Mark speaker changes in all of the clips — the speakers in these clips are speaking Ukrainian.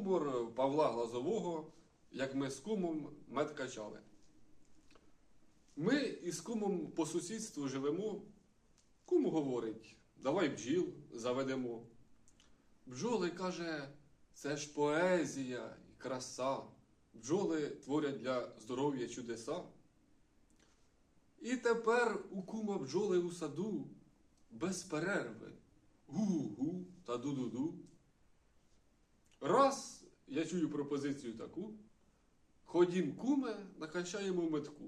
Speaker 1: гумор Павла Глазового, як ми з кумом мед качали. Ми із кумом по сусідству живемо. Кум говорить, давай бджіл заведемо. Бджоли каже, це ж поезія і краса. Бджоли творять для здоров'я чудеса. І тепер у кума бджоли у саду без перерви. Гу-гу та ду-ду-ду. Чую пропозицію таку. Ходім, куме, накачаємо метку.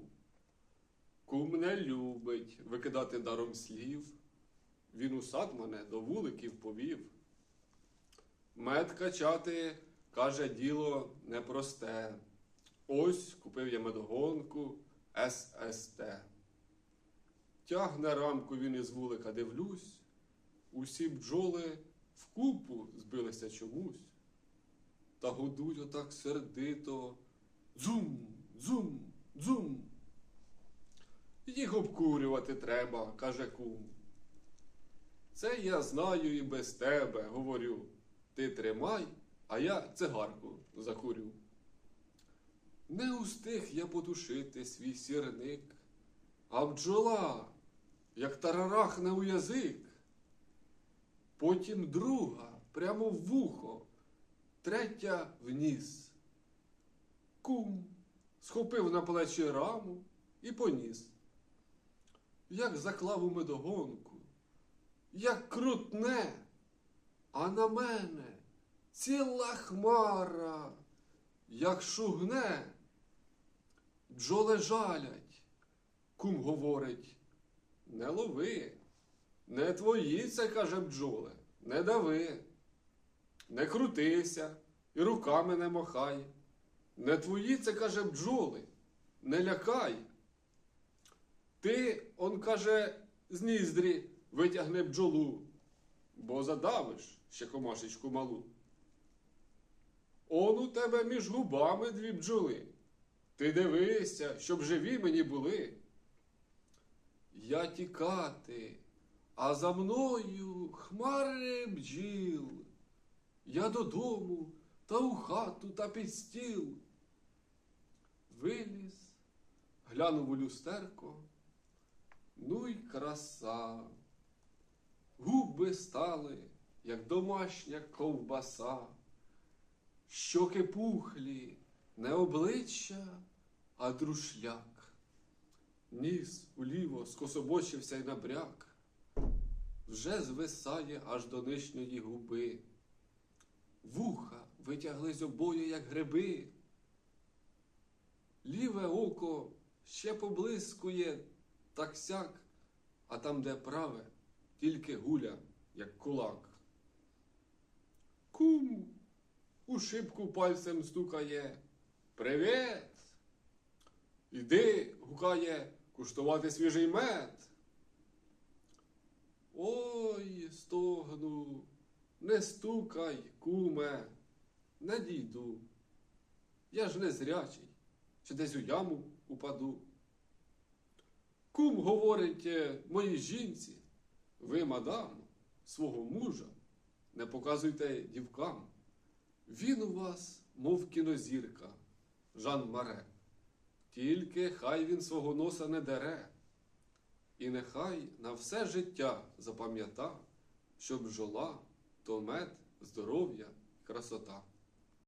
Speaker 1: Кум не любить викидати даром слів. Він у сад мене до вуликів повів. Мед качати, каже, діло непросте. Ось купив я медогонку ССТ. Тягне рамку він із вулика, дивлюсь. Усі бджоли вкупу збилися чомусь. Та гудуть отак сердито. Дзум, дзум, дзум. Їх обкурювати треба, каже кум. Це я знаю і без тебе, говорю. Ти тримай, а я цигарку закурю. Не устиг я потушити свій сірник, а бджола, як тарарахне у язик. Потім друга прямо в вухо, третя в ніс. Кум схопив на плечі раму і поніс. Як заклав у медогонку, як крутне, а на мене ціла хмара, як шугне. Бджоли жалять. Кум говорить, не лови, не твої це, каже бджоли, не дави, не крутися і руками не махай. Не твої це, каже бджоли, не лякай. Ти, он каже, з ніздрі витягни бджолу, бо задавиш ще комашечку малу. Он у тебе між губами дві бджоли. Ти дивися, щоб живі мені були. Я тікати, а за мною хмари бджіл. Я додому та у хату та під стіл. Виліз, глянув у люстерко. Ну й краса. Губи стали, як домашня ковбаса. Щоки пухлі, не обличчя, а друшляк. Ніс уліво скособочився й набряк. Вже звисає аж до нижньої губи. Вуха витяглись обоє, як гриби. Ліве око ще поблискує так сяк, а там, де праве, тільки гуля, як кулак. Кум у шибку пальцем стукає. Привіт! Іди, гукає, куштувати свіжий мед. Ой, стогну, не стукай, куме, не дійду. Я ж не зрячий, чи десь у яму упаду. Кум говорить е, моїй жінці, ви, мадам, свого мужа не показуйте дівкам. Він у вас, мов кінозірка, Жан Маре. Тільки хай він свого носа не дере. І нехай на все життя запам'ята, що бджола то мед, здоров'я, красота.